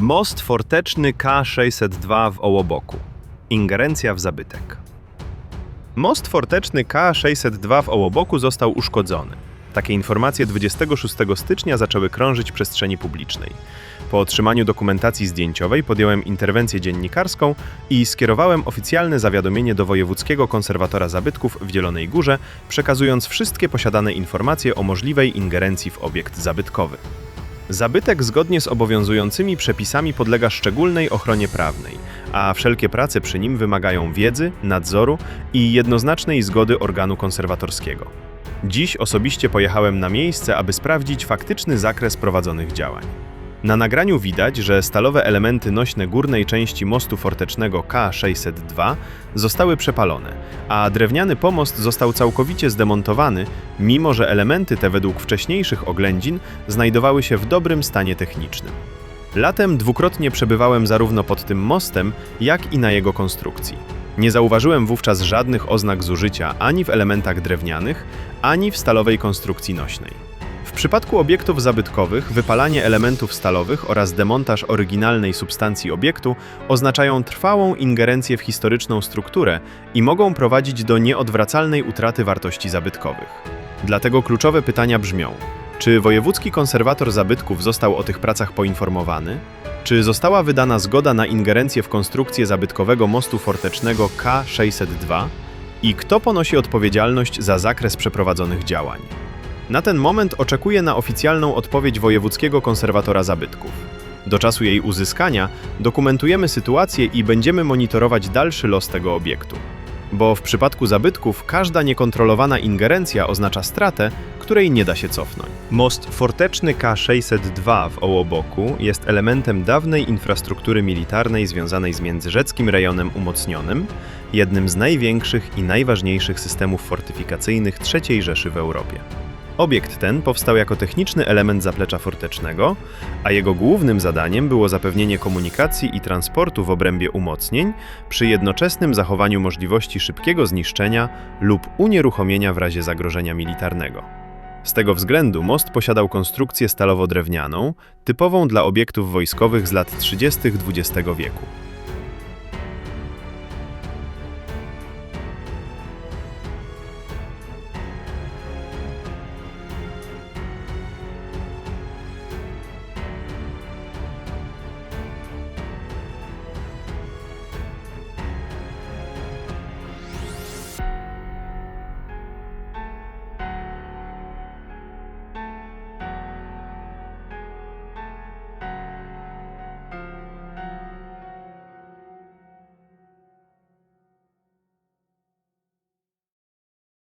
Most forteczny K602 w Ołoboku. Ingerencja w zabytek. Most forteczny K602 w Ołoboku został uszkodzony. Takie informacje 26 stycznia zaczęły krążyć w przestrzeni publicznej. Po otrzymaniu dokumentacji zdjęciowej podjąłem interwencję dziennikarską i skierowałem oficjalne zawiadomienie do Wojewódzkiego Konserwatora Zabytków w Zielonej Górze, przekazując wszystkie posiadane informacje o możliwej ingerencji w obiekt zabytkowy. Zabytek zgodnie z obowiązującymi przepisami podlega szczególnej ochronie prawnej, a wszelkie prace przy nim wymagają wiedzy, nadzoru i jednoznacznej zgody organu konserwatorskiego. Dziś osobiście pojechałem na miejsce, aby sprawdzić faktyczny zakres prowadzonych działań. Na nagraniu widać, że stalowe elementy nośne górnej części mostu fortecznego K602 zostały przepalone, a drewniany pomost został całkowicie zdemontowany, mimo że elementy te według wcześniejszych oględzin znajdowały się w dobrym stanie technicznym. Latem dwukrotnie przebywałem zarówno pod tym mostem, jak i na jego konstrukcji. Nie zauważyłem wówczas żadnych oznak zużycia ani w elementach drewnianych, ani w stalowej konstrukcji nośnej. W przypadku obiektów zabytkowych wypalanie elementów stalowych oraz demontaż oryginalnej substancji obiektu oznaczają trwałą ingerencję w historyczną strukturę i mogą prowadzić do nieodwracalnej utraty wartości zabytkowych. Dlatego kluczowe pytania brzmią: czy wojewódzki konserwator zabytków został o tych pracach poinformowany? Czy została wydana zgoda na ingerencję w konstrukcję zabytkowego mostu fortecznego K602? I kto ponosi odpowiedzialność za zakres przeprowadzonych działań? Na ten moment oczekuję na oficjalną odpowiedź Wojewódzkiego Konserwatora Zabytków. Do czasu jej uzyskania dokumentujemy sytuację i będziemy monitorować dalszy los tego obiektu. Bo w przypadku zabytków każda niekontrolowana ingerencja oznacza stratę, której nie da się cofnąć. Most forteczny K602 w Ołoboku jest elementem dawnej infrastruktury militarnej związanej z Międzyrzeckim Rejonem Umocnionym, jednym z największych i najważniejszych systemów fortyfikacyjnych III Rzeszy w Europie. Obiekt ten powstał jako techniczny element zaplecza fortecznego, a jego głównym zadaniem było zapewnienie komunikacji i transportu w obrębie umocnień przy jednoczesnym zachowaniu możliwości szybkiego zniszczenia lub unieruchomienia w razie zagrożenia militarnego. Z tego względu most posiadał konstrukcję stalowo-drewnianą, typową dla obiektów wojskowych z lat 30. XX wieku.